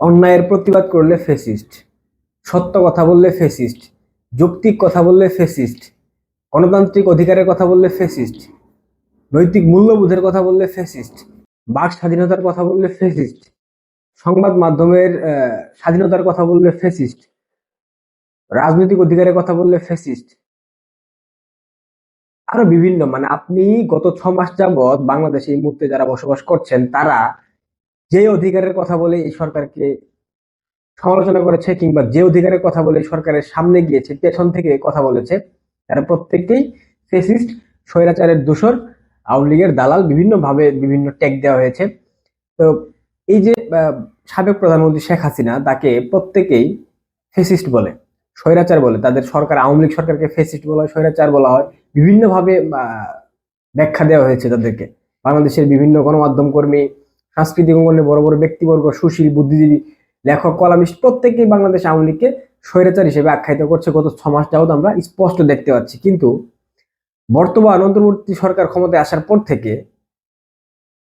অন্যায়ের প্রতিবাদ করলে ফেসিস্ট, সত্য কথা বললে ফেসিস্ট, যৌক্তিক কথা বললে ফেসিস্ট, গণতান্ত্রিক অধিকারের কথা বললে ফেসিস্ট, নৈতিক মূল্যবোধের কথা বললে ফেসিস্ট, বাক স্বাধীনতার কথা বললে ফেসিস্ট, সংবাদ মাধ্যমের স্বাধীনতার কথা বললে ফেসিস্ট, রাজনৈতিক অধিকারের কথা বললে ফেসিস্ট। আরও বিভিন্ন মানে আপনি গত ছ মাস যাবৎ বাংলাদেশে এই মুহূর্তে যারা বসবাস করছেন, তারা যে অধিকারের কথা বলে এই সরকারকে সমালোচনা করেছে কিংবা যে অধিকারের কথা বলে সরকারের সামনে গিয়েছে পেছন থেকে কথা বলেছে, তারা প্রত্যেককেই ফেসিস্ট স্বৈরাচারের দোষর, আওয়ামী লীগের দালাল বিভিন্ন ভাবে বিভিন্ন ট্যাগ দেওয়া হয়েছে। তো এই যে সাবেক প্রধানমন্ত্রী শেখ হাসিনা তাকে প্রত্যেকেই ফেসিস্ট বলে, স্বৈরাচার বলে। তাদের সরকার, আওয়ামী লীগ সরকারকে ফেসিস্ট বলা হয়, স্বৈরাচার বলা হয়। বিভিন্নভাবে ব্যাখ্যা দেওয়া হয়েছে তাদেরকে। বাংলাদেশের বিভিন্ন গণমাধ্যম কর্মী সাংস্কৃতিক অঙ্গনে বড় বড় ব্যক্তিবর্গ, সুশীল, বুদ্ধিজীবী, লেখক, কলামিস্ট প্রত্যেকেই বাংলাদেশ আওয়ামী লীগকে স্বৈরাচার হিসেবে আখ্যায়িত করছে গত ছ মাস যাবত আমরা স্পষ্ট দেখতে পাচ্ছি। কিন্তু বর্তমান অন্তর্বর্তী সরকার ক্ষমতায় আসার পর থেকে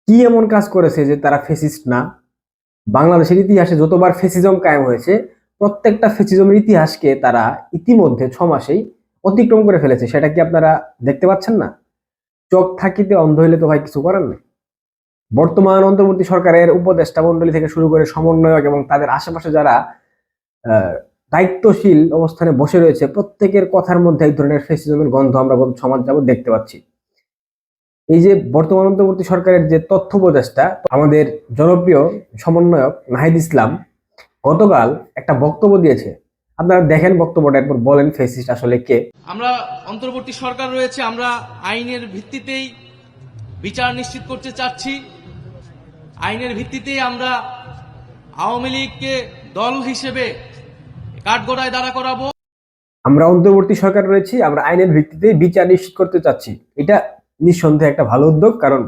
কি এমন কাজ করেছে যে তারা ফেসিস্ট না? বাংলাদেশের ইতিহাসে যতবার ফেসিজম কায়েম হয়েছে, প্রত্যেকটা ফেসিজমের ইতিহাসকে তারা ইতিমধ্যে ছ মাসেই অতিক্রম করে ফেলেছে। সেটা কি আপনারা দেখতে পাচ্ছেন না? চোখ থাকিতে অন্ধ হইলে তো ভাই কিছু করার নেই। বর্তমান অন্তর্বর্তী সরকারের উপদেষ্টা মন্ডলী থেকে শুরু করে সমন্বয়ক এবং তাদের আশেপাশে যারা দায়িত্বশীল অবস্থানে বসে রয়েছে, প্রত্যেকের কথার মধ্যে এক ধরনের ফেসিজমের গন্ধ আমরা সমাজ যাবত দেখতে পাচ্ছি। এই যে বর্তমান অন্তর্বর্তী সরকারের যে তথ্য উপদেষ্টা, আমাদের জনপ্রিয় সমন্বয়ক নাহিদ ইসলাম গতকাল একটা বক্তব্য দিয়েছে। আপনারা দেখেন বক্তব্যটা, একবার বলেন ফেসিস্ট আসলে কে। আমরা অন্তর্বর্তী সরকার রয়েছে, আমরা আইনের ভিত্তিতেই বিচার নিশ্চিত করতে চাচ্ছি। আইনের ভিত্তিতেই আমরা আওয়ামী লীগকে দল হিসেবে কাঠগড়ায় দাঁড়া করাবো। আমরা অন্তর্বর্তী সরকার রয়েছি, আমরা আইনের ভিত্তিতে বিচার নিশ্চিত করতে চাচ্ছি। এটা নিঃসন্দেহে একটা ভালো উদ্যোগ, কারণ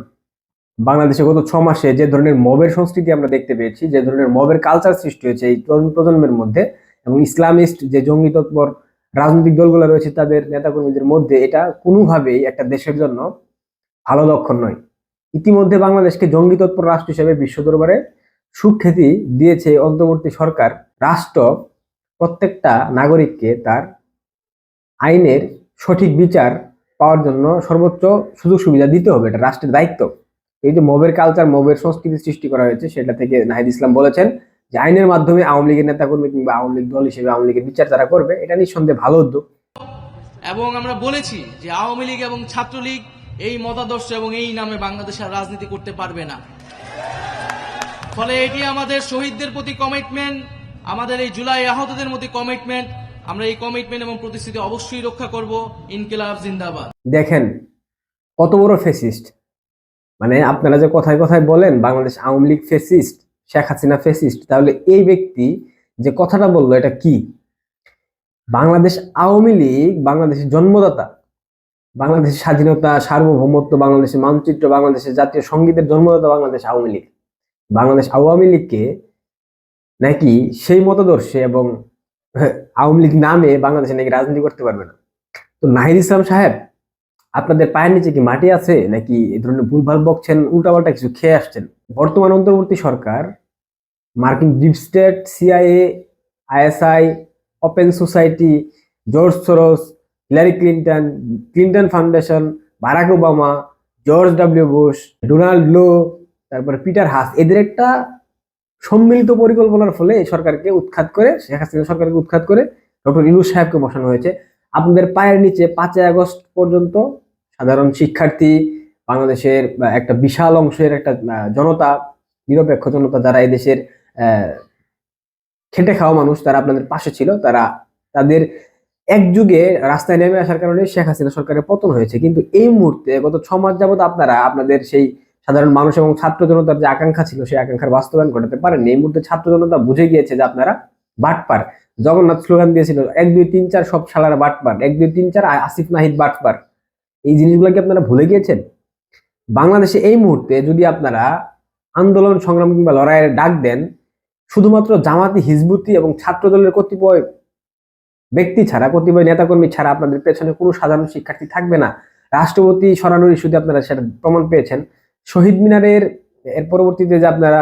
বাংলাদেশে গত ছ মাসে যে ধরনের মবের সংস্কৃতি আমরা দেখতে পেয়েছি, যে ধরনের মবের কালচার সৃষ্টি হয়েছে এই তরুণ প্রজন্মের মধ্যে, এবং ইসলামিস্ট যে জঙ্গি তৎপর রাজনৈতিক দলগুলো রয়েছে, তাদের নেতাকর্মীদের মধ্যে এটা কোনোভাবেই একটা দেশের জন্য ভালো লক্ষণ নয়। ইতিমধ্যে বাংলাদেশকে জঙ্গি তৎপর রাষ্ট্র হিসেবে বিশ্ব দরবারে সুখ্যাতি দিয়েছে অন্তর্বর্তী সরকার, রাষ্ট্র প্রত্যেকটা নাগরিককে তার আইনের সঠিক বিচার পাওয়ার জন্য সর্বোচ্চ সুযোগ সুবিধা দিতে হবে, এটা রাষ্ট্রের দায়িত্ব। এই যে মবের কালচার মবের সংস্কৃতি সৃষ্টি করা হয়েছে, সেটা থেকে নাহিদ ইসলাম বলেছেন যে আইনের মাধ্যমে আওয়ামী লীগের নেতাকর্মী কিংবা আওয়ামী লীগ দল হিসেবে আওয়ামী লীগের বিচার তারা করবে, এটা নিঃসন্দেহে ভালো উদ্যোগ। এবং আমরা বলেছি যে আওয়ামী লীগ এবং ছাত্রলীগ এই মতাদর্শ এবং এই নামে বাংলাদেশের রাজনীতি করতে পারবে না। ফলে এটি আমাদের শহীদদের প্রতি কমিটমেন্ট আমাদের এই জুলাই আহতদের প্রতি কমিটমেন্ট আমরা এই কমিটমেন্ট এবং প্রতিশ্রুতি অবশ্যই রক্ষা করব ইনকিলাব জিন্দাবাদ। দেখেন, কত বড় ফেসিস্ট মানে আপনারা যে কথায় কথায় বলেন, বাংলাদেশ আওয়ামী লীগ ফেসিস্ট শেখ হাসিনা ফেসিস্ট তাহলে এই ব্যক্তি যে কথাটা বলল, এটা কি? বাংলাদেশ আওয়ামী লীগ বাংলাদেশের জন্মদাতা বাংলাদেশের স্বাধীনতা সার্বভৌমত্ব বাংলাদেশের মানচিত্র বাংলাদেশের জাতীয় সঙ্গীতের জন্মদাতা বাংলাদেশ আওয়ামী লীগ। বাংলাদেশ আওয়ামী লীগকে নাকি সেই মতাদর্শে এবং হ্যাঁ, আওয়ামী লীগ নামে বাংলাদেশে নাকি রাজনীতি করতে পারবে না। তো নাহিদ ইসলাম সাহেব আপনাদের পায়ের নিচে কি মাটি আছে? নাকি এই ধরনের ভুলভাল বকছেন উল্টাপাল্টা কিছু খেয়ে আসছেন? বর্তমান অন্তর্বর্তী সরকার মার্কিন deep state CIA ISI Open Society George Soros Hillary Clinton Clinton Foundation, Barack Obama, George W Bush, Donald লো তারপরে পিটার হাস, এদের একটা সম্মিলিত পরিকল্পনার ফলে এই সরকারকে উৎখাত করে, শেখ হাসিনা সরকারকে উৎখাত করে ডক্টর ইনুস সাহেবকে বসানো হয়েছে। আপনাদের পায়ের নিচে পাঁচই আগস্ট পর্যন্ত সাধারণ শিক্ষার্থী, বাংলাদেশের একটা বিশাল অংশের একটা জনতা, নিরপেক্ষ জনতা যারা এদেশের খেটে খাওয়া মানুষ, তারা আপনাদের পাশে ছিল, তারা তাদের এক যুগে রাস্তায় নেমে আসার কারণে শেখ হাসিনা সরকারের পতন হয়েছে। কিন্তু এই মুহূর্তে গত ছ মাস যাবত আপনারা, আপনাদের সেই সাধারণ মানুষ এবং ছাত্র জনতার যে আকাঙ্ক্ষা ছিল, সেই আকাঙ্ক্ষার বাস্তবায়ন ঘটাতে পারেন এই মুহূর্তে ছাত্র জনতা বুঝে গিয়েছে যে আপনারা বাটপার। জগন্নাথ স্লোগান দিয়েছিল, এক, দুই, তিন, চার, সব শালারা বাটপার। এক, দুই, তিন, চার, আসিফ নাহিদ বাটপার। এই জিনিসগুলো কি আপনারা ভুলে গিয়েছেন? বাংলাদেশে এই মুহূর্তে যদি আপনারা আন্দোলন সংগ্রাম কিংবা লড়াইয়ের ডাক দেন, শুধুমাত্র জামাতি হিজবুতি এবং ছাত্র দলের কতিপয় ব্যক্তি ছাড়া কতিপয় নেতাকর্মী ছাড়া আপনাদের পেছনে কোনো সাধারণ শিক্ষার্থী থাকবে না। রাষ্ট্রপতি সরানোর ইস্যুতে আপনারা সেটা প্রমাণ পেয়েছেন। শহীদ মিনারের এর পরবর্তীতে যে আপনারা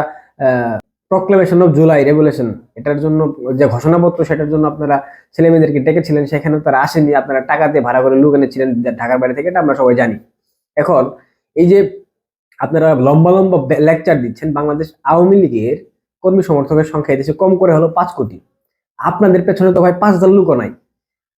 প্রক্লেমেশন অফ জুলাই রেভুলেশন এটার জন্য যে ঘোষণাপত্র, সেটার জন্য আপনারা ছেলে মেয়েদেরকে ডেকেছিলেন। সেখানে তারা আসেনি আপনারা টাকা দিয়ে ভাড়া করে লোক এনেছিলেন ঢাকার বাইরে থেকে, এটা আমরা সবাই জানি। এখন এই যে আপনারা লম্বা লম্বা লেকচার দিচ্ছেন, বাংলাদেশ আওয়ামী লীগের কর্মী সমর্থকের সংখ্যা এদেশে কম করে হলো পাঁচ কোটি। আপনাদের পেছনে তো ভাই পাঁচ হাজার লোকও নাই।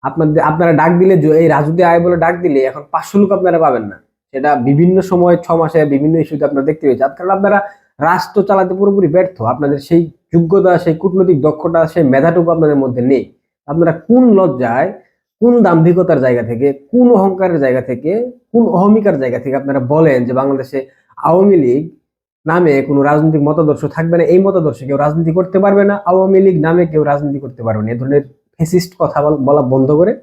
আপনাদের, আপনারা ডাক দিলে এই রাজুতে আয় বলে ডাক দিলে এখন পাঁচশো লোক আপনারা পাবেন না। সেটা বিভিন্ন সময় ছ মাসে বিভিন্ন ইস্যুতে আপনারা দেখতে পেয়েছেন। কারণ আপনারা রাষ্ট্র চালাতে পুরোপুরি ব্যর্থ। আপনাদের সেই যোগ্যতা, সেই কূটনৈতিক দক্ষতা, সেই মেধাটুকু আপনাদের মধ্যে নেই। আপনারা কোন লজ্জায়, কোন দাম্ভিকতার জায়গা থেকে, কোন অহংকারের জায়গা থেকে, কোন অহমিকার জায়গা থেকে আপনারা বলেন যে বাংলাদেশে আওয়ামী লীগ নামে কোনো রাজনৈতিক মতাদর্শ থাকবে না। এই মতাদর্শে কেউ রাজনীতি করতে পারবে না। আওয়ামী লীগ নামে কেউ রাজনীতি করতে পারবে না। এ ধরনের ফেসিস্ট কথা বল- বন্ধ করে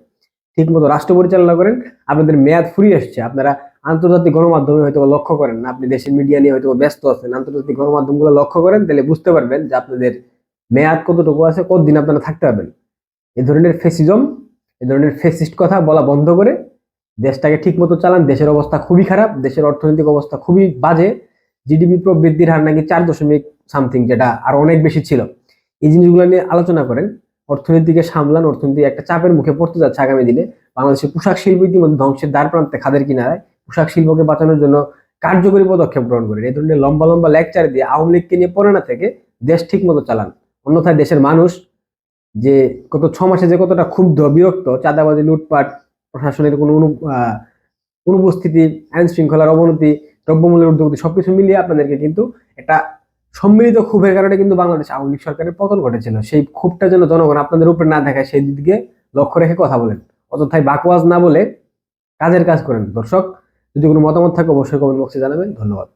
ঠিক মতো রাষ্ট্র পরিচালনা করেন। আপনাদের মেয়াদ ফুরিয়ে আসছে। আপনারা আন্তর্জাতিক গণমাধ্যমে হয়তো লক্ষ্য করেন না। আপনি দেশের মিডিয়া নিয়ে হয়তো ব্যস্ত আছেন। আন্তর্জাতিক গণমাধ্যমগুলো লক্ষ্য করেন, তাহলে বুঝতে পারবেন যে আপনাদের মেয়াদ কতটুকু আছে, কতদিন আপনারা থাকতে পারবেন। এ ধরনের ফেসিজম এ ধরনের ফেসিস্ট কথা বলা বন্ধ করে, দেশটাকে ঠিক মতো চালান। দেশের অবস্থা খুবই খারাপ। দেশের অর্থনৈতিক অবস্থা খুবই বাজে। জিডিপি প্রবৃদ্ধির হার নাকি চার দশমিক সামথিং যেটা আরও অনেক বেশি ছিল। এই জিনিসগুলো নিয়ে আলোচনা করেন। অর্থনীতিকে সামলান, অর্থনীতি একটা চাপের মুখে পড়তে যাচ্ছে আগামী দিনে। বাংলাদেশের পোশাক শিল্প ইতিমধ্যে ধ্বংসের দ্বার প্রান্তে খাদের কিনারায়। পোশাক শিল্পকে বাঁচানোর জন্য কার্যকরী পদক্ষেপ গ্রহণ করেন। এই ধরনের লম্বা লম্বা লেকচার দিয়ে আওয়ামী লীগকে নিয়ে পড়ে না থেকে দেশ ঠিক মতো চালান। অন্যথায় দেশের মানুষ যে গত ছ মাসে যে কতটা ক্ষুব্ধ, বিরক্ত, চাঁদাবাজি, লুটপাট, প্রশাসনের কোনো অনু অনুপস্থিতি আইন শৃঙ্খলার অবনতি দ্রব্যমূল্যের ঊর্ধ্বগতি সবকিছু মিলিয়ে আপনাদেরকে কিন্তু একটা সম্মিলিত ক্ষোভের কারণে কিন্তু বাংলাদেশ আওয়ামী লীগ সরকারের পতন ঘটেছিল। সেই ক্ষোভটা যেন জনগণ আপনাদের উপরে না দেখায়, সেই দিকে লক্ষ্য রেখে কথা বলেন। অযথায় বাকওয়াজ না বলে কাজের কাজ করেন। দর্শক, যদি কোনো মতামত থাকে অবশ্যই কমেন্ট বক্সে জানাবেন। ধন্যবাদ।